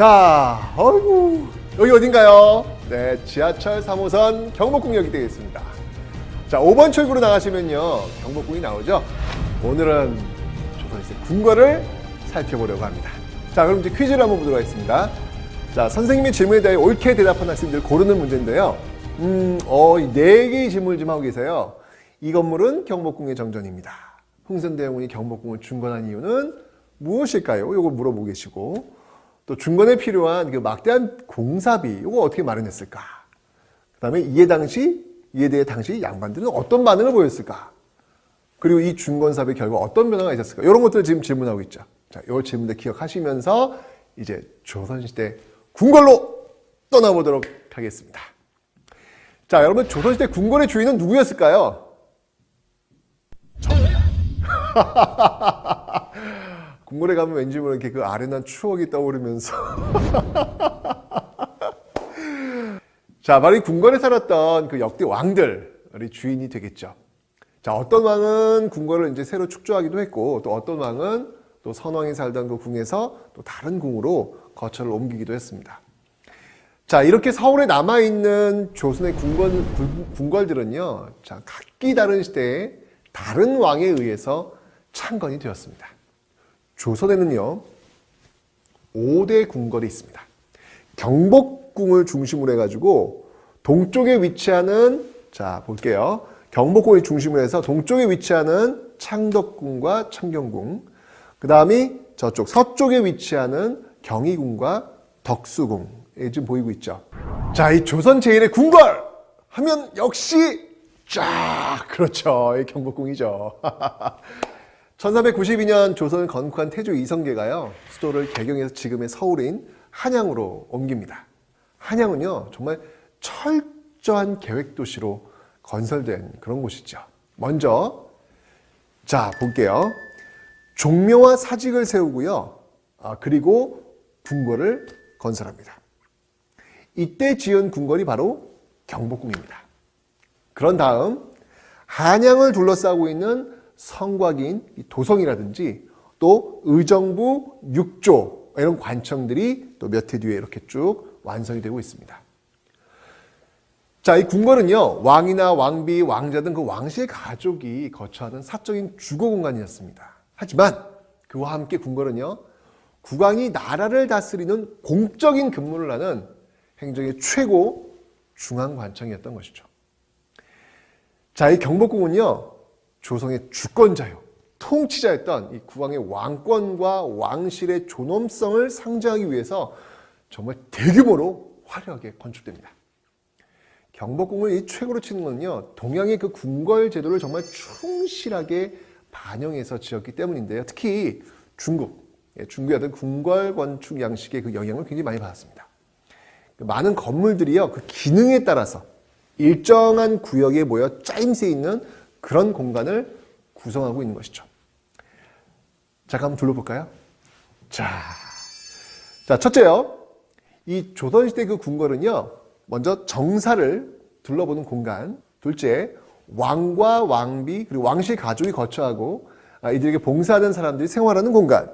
자, 어이구, 여기 어딘가요? 네, 지하철 3호선 경복궁역이 되겠습니다. 자, 5번 출구로 나가시면요, 경복궁이 나오죠? 오늘은 조선시대 궁궐을 살펴보려고 합니다. 자, 그럼 이제 퀴즈를 한번 보도록 하겠습니다. 자, 선생님의 질문에 대해 옳게 대답한 학생들 고르는 문제인데요. 음, 어, 이네 개의 질문을 좀 하고 계세요. 이 건물은 경복궁의 정전입니다. 흥선대원군이 경복궁을 중건한 이유는 무엇일까요? 이걸 물어보고 계시고 또 중건에 필요한 그 막대한 공사비 이거 어떻게 마련했을까? 그다음에 이에 당시 이에 대해 당시 양반들은 어떤 반응을 보였을까? 그리고 이 중건 사업의 결과 어떤 변화가 있었을까? 이런 것들을 지금 질문하고 있죠. 자, 이 질문들 기억하시면서 이제 조선시대 궁궐로 떠나보도록 하겠습니다. 자, 여러분 조선시대 궁궐의 주인은 누구였을까요? 저입 궁궐에 가면 왠지 모르게 그 아련한 추억이 떠오르면서 자, 바로 이 궁궐에 살았던 그 역대 왕들이 주인이 되겠죠. 자, 어떤 왕은 궁궐을 이제 새로 축조하기도 했고, 또 어떤 왕은 또 선왕이 살던 그 궁에서 또 다른 궁으로 거처를 옮기기도 했습니다. 자, 이렇게 서울에 남아있는 조선의 궁궐, 궁- 궁궐들은요, 자, 각기 다른 시대에 다른 왕에 의해서 창건이 되었습니다. 조선에는요, 5대 궁궐이 있습니다. 경복궁을 중심으로 해가지고 동쪽에 위치하는 자 볼게요. 경복궁을 중심으로 해서 동쪽에 위치하는 창덕궁과 창경궁, 그 다음이 저쪽 서쪽에 위치하는 경희궁과 덕수궁 예, 지금 보이고 있죠. 자, 이 조선 제일의 궁궐 하면 역시 쫙 그렇죠. 이 경복궁이죠. 1392년 조선을 건국한 태조 이성계가요 수도를 개경해서 지금의 서울인 한양으로 옮깁니다. 한양은요 정말 철저한 계획 도시로 건설된 그런 곳이죠. 먼저 자 볼게요. 종묘와 사직을 세우고요. 아, 그리고 궁궐을 건설합니다. 이때 지은 궁궐이 바로 경복궁입니다. 그런 다음 한양을 둘러싸고 있는 성곽인 이 도성이라든지 또 의정부 6조 이런 관청들이 또 몇 해 뒤에 이렇게 쭉 완성이 되고 있습니다. 자, 이 궁궐은요, 왕이나 왕비, 왕자 등 그 왕실 가족이 거처하는 사적인 주거 공간이었습니다. 하지만 그와 함께 궁궐은요, 국왕이 나라를 다스리는 공적인 근무를 하는 행정의 최고 중앙 관청이었던 것이죠. 자, 이 경복궁은요, 조선의 주권자요, 통치자였던 이 국왕의 왕권과 왕실의 존엄성을 상징하기 위해서 정말 대규모로 화려하게 건축됩니다. 경복궁을 이 최고로 치는 건요, 동양의 그 궁궐 제도를 정말 충실하게 반영해서 지었기 때문인데요. 특히 중국, 예, 중국의 어떤 궁궐 건축 양식의 그 영향을 굉장히 많이 받았습니다. 그 많은 건물들이요, 그 기능에 따라서 일정한 구역에 모여 짜임새 있는 그런 공간을 구성하고 있는 것이죠. 자, 그럼 둘러볼까요? 자, 자, 첫째요. 이 조선시대 그 궁궐은요, 먼저 정사를 둘러보는 공간. 둘째, 왕과 왕비, 그리고 왕실 가족이 거처하고 아, 이들에게 봉사하는 사람들이 생활하는 공간.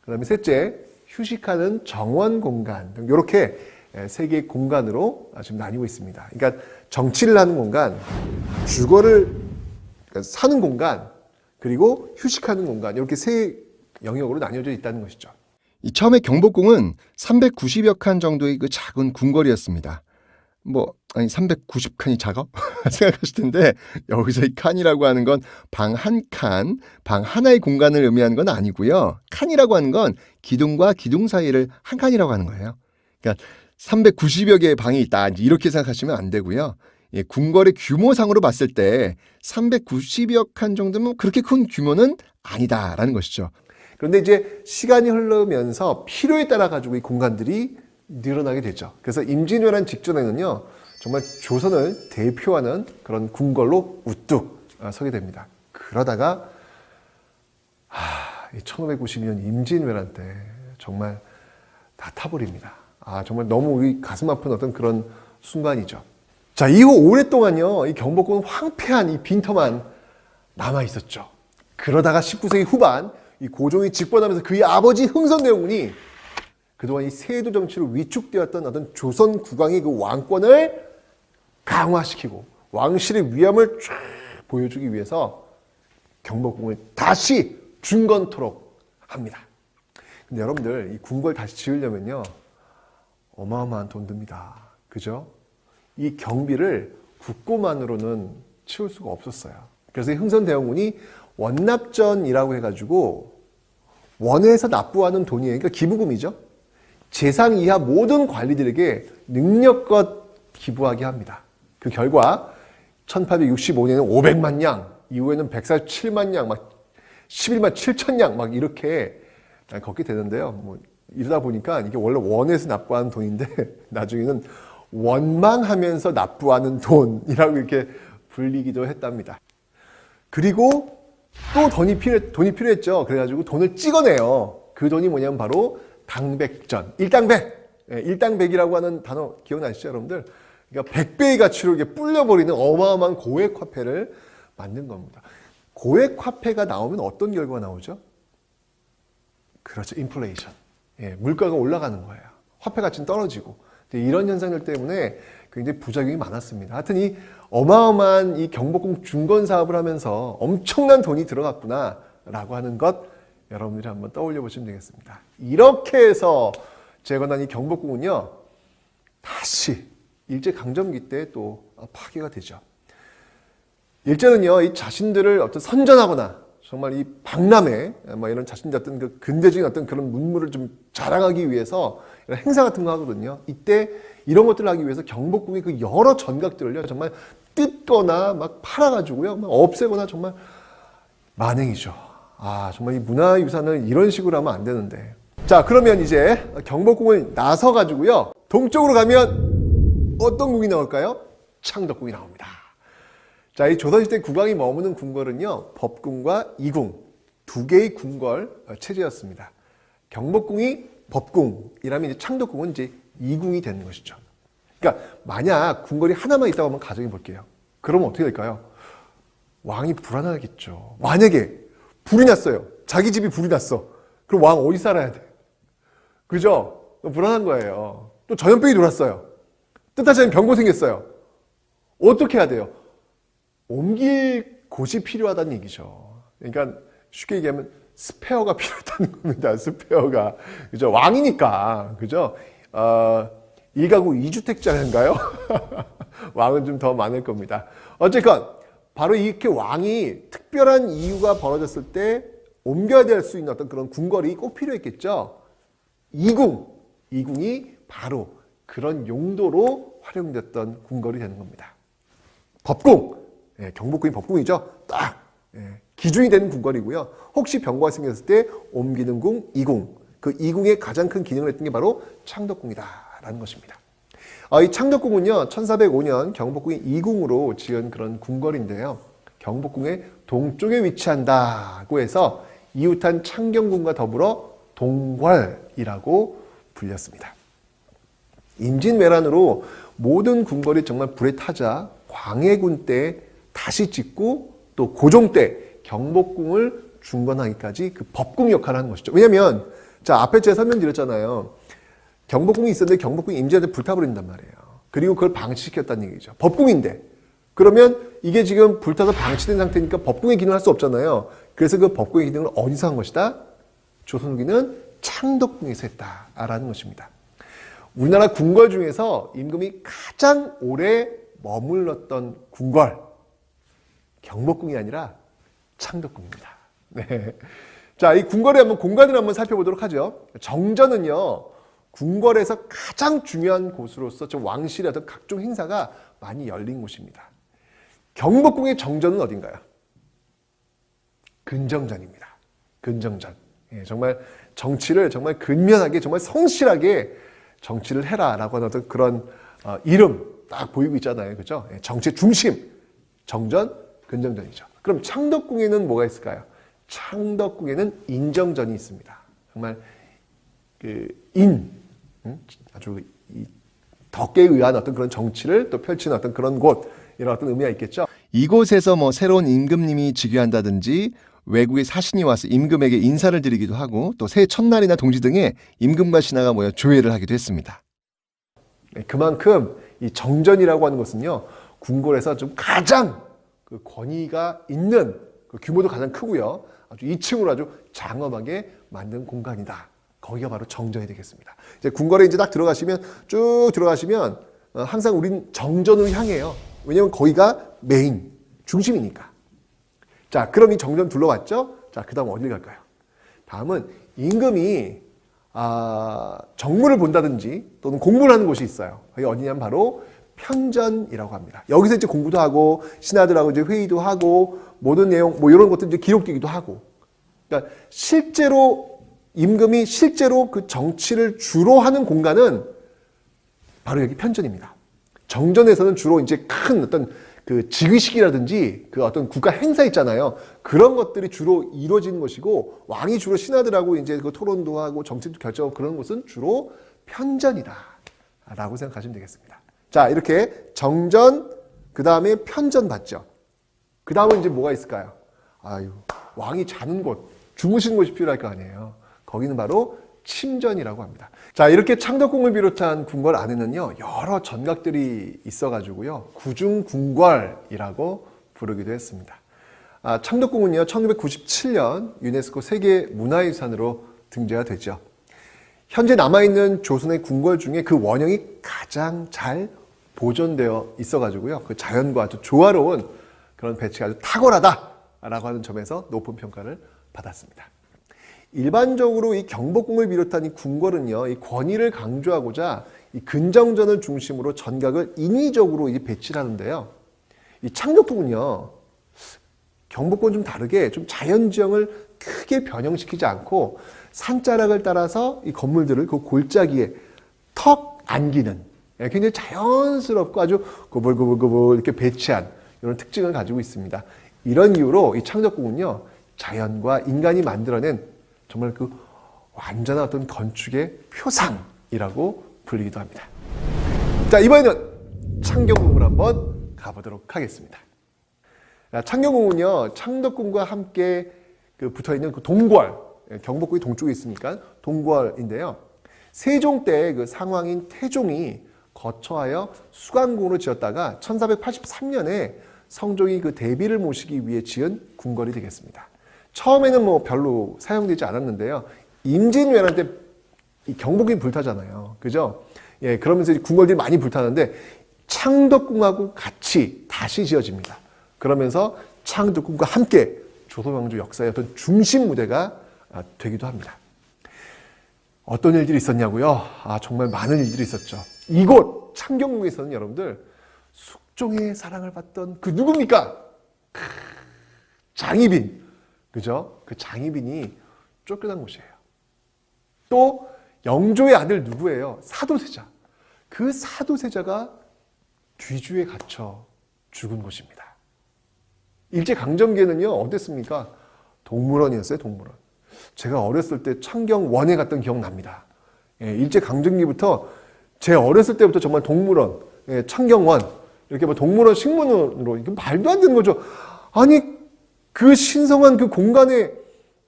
그 다음에 셋째, 휴식하는 정원 공간 등 이렇게 세 개의 공간으로 지금 나뉘고 있습니다. 그러니까 정치를 하는 공간, 주거를 그러니까 사는 공간, 그리고 휴식하는 공간 이렇게 세 영역으로 나뉘어져 있다는 것이죠. 이 처음에 경복궁은 390여 칸 정도의 그 작은 궁궐이었습니다. 뭐 아니 390칸이 작아? 생각하실 텐데 여기서 이 칸이라고 하는 건 방 한 칸, 방 하나의 공간을 의미하는 건 아니고요. 칸이라고 하는 건 기둥과 기둥 사이를 한 칸이라고 하는 거예요. 그러니까 390여 개의 방이 있다. 이렇게 생각하시면 안 되고요. 예, 궁궐의 규모상으로 봤을 때 390여 칸 정도면 그렇게 큰 규모는 아니다라는 것이죠. 그런데 이제 시간이 흐르면서 필요에 따라 가지고 이 공간들이 늘어나게 되죠. 그래서 임진왜란 직전에는요, 정말 조선을 대표하는 그런 궁궐로 우뚝 아, 서게 됩니다. 그러다가 하, 1592년 임진왜란 때 정말 다 타버립니다. 아 정말 너무 우리 가슴 아픈 어떤 그런 순간이죠. 자 이후 오랫동안요 이 경복궁은 황폐한 이 빈터만 남아 있었죠. 그러다가 19세기 후반 이 고종이 직권하면서 그의 아버지 흥선대원군이 그동안 이 세도 정치로 위축되었던 어떤 조선 국왕의 그 왕권을 강화시키고 왕실의 위엄을 쫙 보여주기 위해서 경복궁을 다시 중건토록 합니다. 근데 여러분들 이 궁궐 다시 지으려면요 어마어마한 돈 듭니다. 그죠? 이 경비를 국고만으로는 치울 수가 없었어요. 그래서 이 흥선대원군이 원납전이라고 해가지고 원에서 납부하는 돈이에요. 그러니까 기부금이죠. 재상 이하 모든 관리들에게 능력껏 기부하게 합니다. 그 결과 1865년에는 500만 양, 이후에는 147만 양, 막 11만 7천 양, 막 이렇게 걷게 되는데요. 뭐 이러다 보니까 이게 원래 원에서 납부하는 돈인데 나중에는 원망하면서 납부하는 돈이라고 이렇게 불리기도 했답니다. 그리고 또 돈이 필요 돈이 필요했죠. 그래가지고 돈을 찍어내요. 그 돈이 뭐냐면 바로 당백전, 일당백, 예, 일당백이라고 하는 단어 기억나시죠, 여러분들? 그러니까 백배의 가치로 이렇게 불려버리는 어마어마한 고액 화폐를 만든 겁니다. 고액 화폐가 나오면 어떤 결과가 나오죠? 그렇죠, 인플레이션. 예, 물가가 올라가는 거예요. 화폐 가치는 떨어지고 이런 현상들 때문에 굉장히 부작용이 많았습니다. 하여튼 이 어마어마한 이 경복궁 중건 사업을 하면서 엄청난 돈이 들어갔구나라고 하는 것 여러분들이 한번 떠올려 보시면 되겠습니다. 이렇게 해서 재건한 이 경복궁은요 다시 일제 강점기 때 또 파괴가 되죠. 일제는요 이 자신들을 어떤 선전하거나 정말 이 박람회 뭐 이런 자신들 어떤 그 근대적인 어떤 그런 문물을 좀 자랑하기 위해서 이런 행사 같은 거 하거든요. 이때 이런 것들을 하기 위해서 경복궁의 그 여러 전각들을요 정말 뜯거나 막 팔아가지고요 막 없애거나 정말 만행이죠. 아 정말 이 문화유산을 이런 식으로 하면 안 되는데. 자 그러면 이제 경복궁을 나서 가지고요 동쪽으로 가면 어떤 궁이 나올까요? 창덕궁이 나옵니다. 자, 이 조선시대 국왕이 머무는 궁궐은요, 법궁과 이궁, 두 개의 궁궐 어, 체제였습니다. 경복궁이 법궁이라면 이제 창덕궁은 이제 이궁이 되는 것이죠. 그러니까 만약 궁궐이 하나만 있다고 한번 가정해 볼게요. 그러면 어떻게 될까요? 왕이 불안하겠죠. 만약에 불이 났어요. 자기 집이 불이 났어. 그럼 왕 어디 살아야 돼? 그죠? 불안한 거예요. 또 전염병이 돌았어요. 뜻하지 않은 병고 생겼어요. 어떻게 해야 돼요? 옮길 곳이 필요하다는 얘기죠. 그러니까 쉽게 얘기하면 스페어가 필요하다는 겁니다. 스페어가. 그죠? 왕이니까. 그죠? 어, 1가구 2주택자인가요? 왕은 좀 더 많을 겁니다. 어쨌건, 바로 이렇게 왕이 특별한 이유가 벌어졌을 때 옮겨야 될 수 있는 어떤 그런 궁궐이 꼭 필요했겠죠? 이궁. 이궁이 바로 그런 용도로 활용됐던 궁궐이 되는 겁니다. 법궁. 예, 경복궁이 법궁이죠. 딱 예, 기준이 되는 궁궐이고요. 혹시 병고가 생겼을 때 옮기는 궁, 이궁. 그 이궁의 가장 큰 기능을 했던 게 바로 창덕궁이다라는 것입니다. 아, 이 창덕궁은요, 1405년 경복궁이 이궁으로 지은 그런 궁궐인데요. 경복궁의 동쪽에 위치한다고 해서 이웃한 창경궁과 더불어 동궐이라고 불렸습니다. 임진왜란으로 모든 궁궐이 정말 불에 타자 광해군 때 다시 짓고 또 고종 때 경복궁을 중건하기까지 그 법궁 역할을 하는 것이죠. 왜냐하면 자 앞에 제가 설명드렸잖아요. 경복궁이 있었는데 경복궁이 임진한테 불타버린단 말이에요. 그리고 그걸 방치시켰다는 얘기죠. 법궁인데 그러면 이게 지금 불타서 방치된 상태니까 법궁의 기능을 할 수 없잖아요. 그래서 그 법궁의 기능을 어디서 한 것이다? 조선 후기는 창덕궁에서 했다라는 것입니다. 우리나라 궁궐 중에서 임금이 가장 오래 머물렀던 궁궐 경복궁이 아니라 창덕궁입니다. 네. 자, 이 궁궐의 한번 공간을 한번 살펴보도록 하죠. 정전은요, 궁궐에서 가장 중요한 곳으로서 저 왕실의 어떤 각종 행사가 많이 열린 곳입니다. 경복궁의 정전은 어딘가요? 근정전입니다. 근정전. 예, 정말 정치를 정말 근면하게, 정말 성실하게 정치를 해라라고 하는 어떤 그런 어, 이름 딱 보이고 있잖아요. 그죠? 예, 정치의 중심. 정전, 근정전이죠. 그럼 창덕궁에는 뭐가 있을까요? 창덕궁에는 인정전이 있습니다. 정말 그 인, 음? 아주 이 덕에 의한 어떤 그런 정치를 또 펼치는 어떤 그런 곳 이런 어떤 의미가 있겠죠. 이곳에서 뭐 새로운 임금님이 즉위한다든지 외국의 사신이 와서 임금에게 인사를 드리기도 하고 또 새해 첫날이나 동지 등에 임금과 신하가 모여 조회를 하기도 했습니다. 네, 그만큼 이 정전이라고 하는 것은요 궁궐에서 좀 가장 그 권위가 있는 그 규모도 가장 크고요 아주 2층으로 아주 장엄하게 만든 공간이다. 거기가 바로 정전이 되겠습니다. 이제 궁궐에 이제 딱 들어가시면 쭉 들어가시면 어, 항상 우린 정전을 향해요. 왜냐하면 거기가 메인 중심이니까. 자, 그럼 이 정전 둘러봤죠? 자, 그다음 어딜 갈까요? 다음은 임금이 아, 정무를 본다든지 또는 공부를 하는 곳이 있어요. 그게 어디냐면 바로 편전이라고 합니다. 여기서 이제 공부도 하고 신하들하고 이제 회의도 하고 모든 내용 뭐 이런 것들 이제 기록되기도 하고. 그러니까 실제로 임금이 실제로 그 정치를 주로 하는 공간은 바로 여기 편전입니다. 정전에서는 주로 이제 큰 어떤 그 즉위식이라든지 그 어떤 국가 행사 있잖아요. 그런 것들이 주로 이루어지는 것이고 왕이 주로 신하들하고 이제 그 토론도 하고 정책도 결정하고 그런 곳은 주로 편전이다. 라고 생각하시면 되겠습니다. 자, 이렇게 정전, 그 다음에 편전 봤죠. 그 다음은 이제 뭐가 있을까요? 아유, 왕이 자는 곳, 주무시는 곳이 필요할 거 아니에요. 거기는 바로 침전이라고 합니다. 자, 이렇게 창덕궁을 비롯한 궁궐 안에는요, 여러 전각들이 있어가지고요, 구중궁궐이라고 부르기도 했습니다. 아, 창덕궁은요, 1997년 유네스코 세계 문화유산으로 등재가 되죠. 현재 남아있는 조선의 궁궐 중에 그 원형이 가장 잘 보존되어 있어가지고요, 그 자연과 아주 조화로운 그런 배치가 아주 탁월하다라고 하는 점에서 높은 평가를 받았습니다. 일반적으로 이 경복궁을 비롯한 이 궁궐은요, 이 권위를 강조하고자 이 근정전을 중심으로 전각을 인위적으로 이제 배치를 하는데요. 이 창덕궁은요, 경복궁은 좀 다르게 좀 자연 지형을 크게 변형시키지 않고 산자락을 따라서 이 건물들을 그 골짜기에 턱 안기는 예, 굉장히 자연스럽고 아주 고불고불고불 이렇게 배치한 이런 특징을 가지고 있습니다. 이런 이유로 이 창덕궁은요, 자연과 인간이 만들어낸 정말 그 완전한 어떤 건축의 표상이라고 불리기도 합니다. 자, 이번에는 창경궁을 한번 가보도록 하겠습니다. 자, 창경궁은요, 창덕궁과 함께 그 붙어 있는 그 동궐, 예, 경복궁이 동쪽에 있으니까 동궐인데요. 세종 때 그 상왕인 태종이 거처하여 수강궁으로 지었다가 1483년에 성종이 그 대비를 모시기 위해 지은 궁궐이 되겠습니다. 처음에는 뭐 별로 사용되지 않았는데요. 임진왜란 때이 경복궁이 불타잖아요. 그죠? 예, 그러면서 궁궐들이 많이 불타는데 창덕궁하고 같이 다시 지어집니다. 그러면서 창덕궁과 함께 조선왕조 역사의 어떤 중심 무대가 아, 되기도 합니다. 어떤 일들이 있었냐고요? 아, 정말 많은 일들이 있었죠. 이곳 창경궁에서는 여러분들 숙종의 사랑을 받던 그 누굽니까? 크, 장희빈. 그죠? 그 장희빈이 쫓겨난 곳이에요. 또 영조의 아들 누구예요? 사도세자. 그 사도세자가 뒤주에 갇혀 죽은 곳입니다. 일제 강점기에는요 어땠습니까? 동물원이었어요 동물원. 제가 어렸을 때 창경원에 갔던 기억 납니다. 예, 일제 강점기부터 제 어렸을 때부터 정말 동물원, 예, 창경원 이렇게 뭐 동물원 식문으로 이게 말도 안 되는 거죠. 아니 그 신성한 그 공간에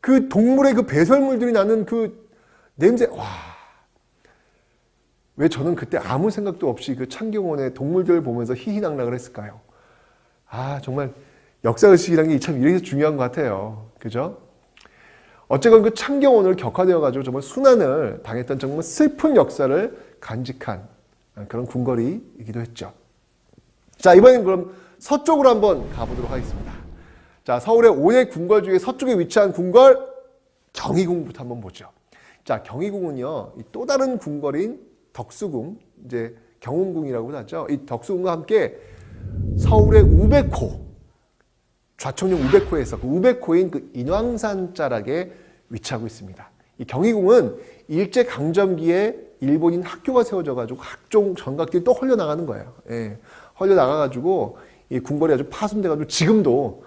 그 동물의 그 배설물들이 나는 그 냄새 와. 왜 저는 그때 아무 생각도 없이 그 창경원의 동물들을 보면서 희희낙낙을 했을까요? 아, 정말 역사의식이라는 게 참 이래서 중요한 것 같아요. 그죠? 어쨌건 그 창경원을 격화되어가지고 정말 순환을 당했던 정말 슬픈 역사를 간직한 그런 궁궐이기도 했죠. 자, 이번엔 그럼 서쪽으로 한번 가보도록 하겠습니다. 자, 서울의 5대 궁궐 중에 서쪽에 위치한 궁궐 경희궁부터 한번 보죠. 자, 경희궁은요, 이또 다른 궁궐인 덕수궁, 이제 경운궁이라고도 하죠. 이 덕수궁과 함께 서울의 우백호, 좌청령 우백호에서 그 우백호인 그 인왕산 자락에 위치하고 있습니다. 이 경희궁은 일제 강점기에 일본인 학교가 세워져 가지고 각종 전각들이 또 헐려 나가는 거예요. 예. 헐려 나가 가지고 이 궁궐이 아주 파손돼 가지고 지금도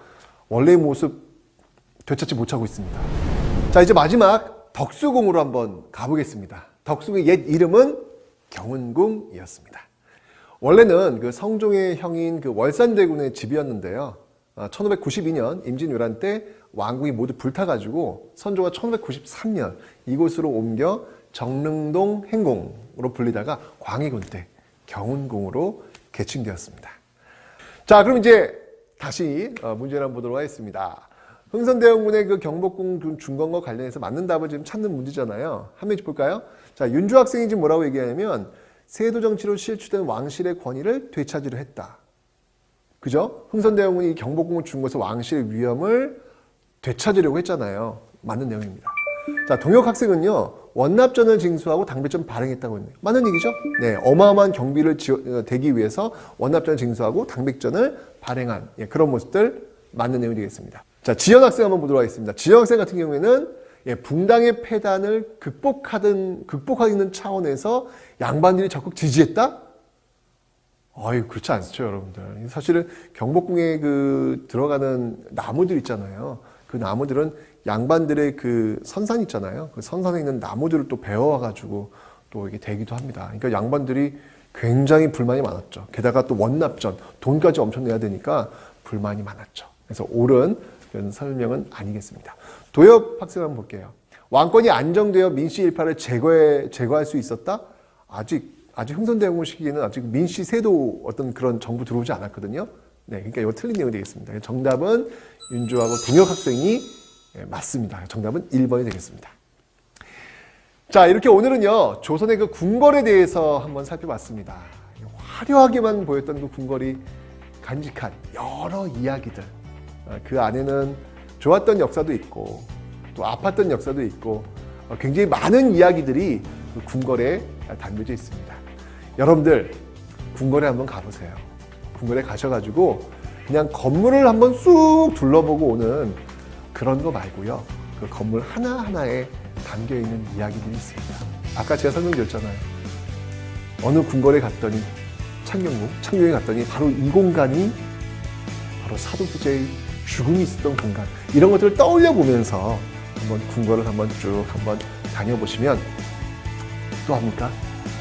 원래의 모습 되찾지 못하고 있습니다. 자, 이제 마지막 덕수궁으로 한번 가보겠습니다. 덕수궁의 옛 이름은 경운궁이었습니다. 원래는 그 성종의 형인 그 월산대군의 집이었는데요. 1592년 임진왜란 때 왕궁이 모두 불타가지고 선조가 1593년 이곳으로 옮겨 정릉동 행궁으로 불리다가 광해군 때 경운궁으로 개칭되었습니다. 자, 그럼 이제 다시 어, 문제를 한번 보도록 하겠습니다. 흥선대원군의 그 경복궁 그 중건과 관련해서 맞는 답을 지금 찾는 문제잖아요. 한 명씩 볼까요? 자, 윤주 학생이 지금 뭐라고 얘기하냐면 세도 정치로 실추된 왕실의 권위를 되찾으려 했다. 그죠? 흥선대원군이 경복궁을 준 것은 왕실의 위엄을 되찾으려고 했잖아요. 맞는 내용입니다. 자, 동혁 학생은요, 원납전을 징수하고 당배전 발행했다고 했네요. 맞는 얘기죠? 네, 어마어마한 경비를 지어, 어, 대기 위해서 원납전을 징수하고 당백전을 발행한 예, 그런 모습들 맞는 내용이 되겠습니다. 자, 지현 학생 한번 보도록 하겠습니다. 지현 학생 같은 경우에는 예, 붕당의 폐단을 극복하든, 극복하는 차원에서 양반들이 적극 지지했다? 아유, 그렇지 않죠, 여러분들. 사실은 경복궁에 그 들어가는 나무들 있잖아요. 그 나무들은 양반들의 그 선산 있잖아요. 그 선산에 있는 나무들을 또 베어와가지고 또 이게 되기도 합니다. 그러니까 양반들이 굉장히 불만이 많았죠. 게다가 또 원납전, 돈까지 엄청 내야 되니까 불만이 많았죠. 그래서 옳은 그런 설명은 아니겠습니다. 도엽 학생 한번 볼게요. 왕권이 안정되어 민씨 일파를 제거해, 제거할 수 있었다? 아직 아직 흥선대원군 시기에는 아직 민씨 세도 어떤 그런 정부 들어오지 않았거든요. 네, 그러니까 이거 틀린 내용이 되겠습니다. 정답은 윤주하고 동혁 학생이 예, 맞습니다. 정답은 1번이 되겠습니다. 자, 이렇게 오늘은요, 조선의 그 궁궐에 대해서 한번 살펴봤습니다. 화려하게만 보였던 그 궁궐이 간직한 여러 이야기들. 어, 그 안에는 좋았던 역사도 있고, 또 아팠던 역사도 있고, 어, 굉장히 많은 이야기들이 그 궁궐에 담겨져 있습니다. 여러분들, 궁궐에 한번 가보세요. 궁궐에 가셔가지고, 그냥 건물을 한번 쑥 둘러보고 오는 그런 거 말고요. 그 건물 하나하나에 담겨 있는 이야기들이 있습니다. 아까 제가 설명드렸잖아요. 어느 궁궐에 갔더니 창경궁, 창경에 갔더니 바로 이 공간이 바로 사도 부제의 죽음이 있었던 공간. 이런 것들을 떠올려 보면서 한번 궁궐을 한번 쭉 한번 다녀보시면 또 합니까?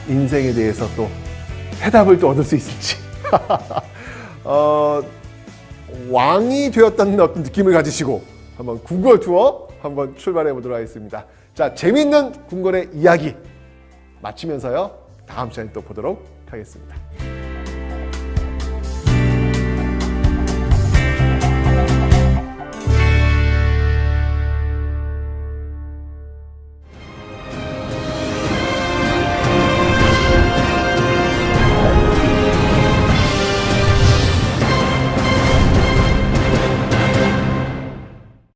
인생에 대해서 또 해답을 또 얻을 수 있을지. 어, 왕이 되었다는 어떤 느낌을 가지시고 한번 궁궐 투어 한번 출발해 보도록 하겠습니다. 자, 재미있는 궁궐의 이야기 마치면서요. 다음 시간에 또 보도록 하겠습니다.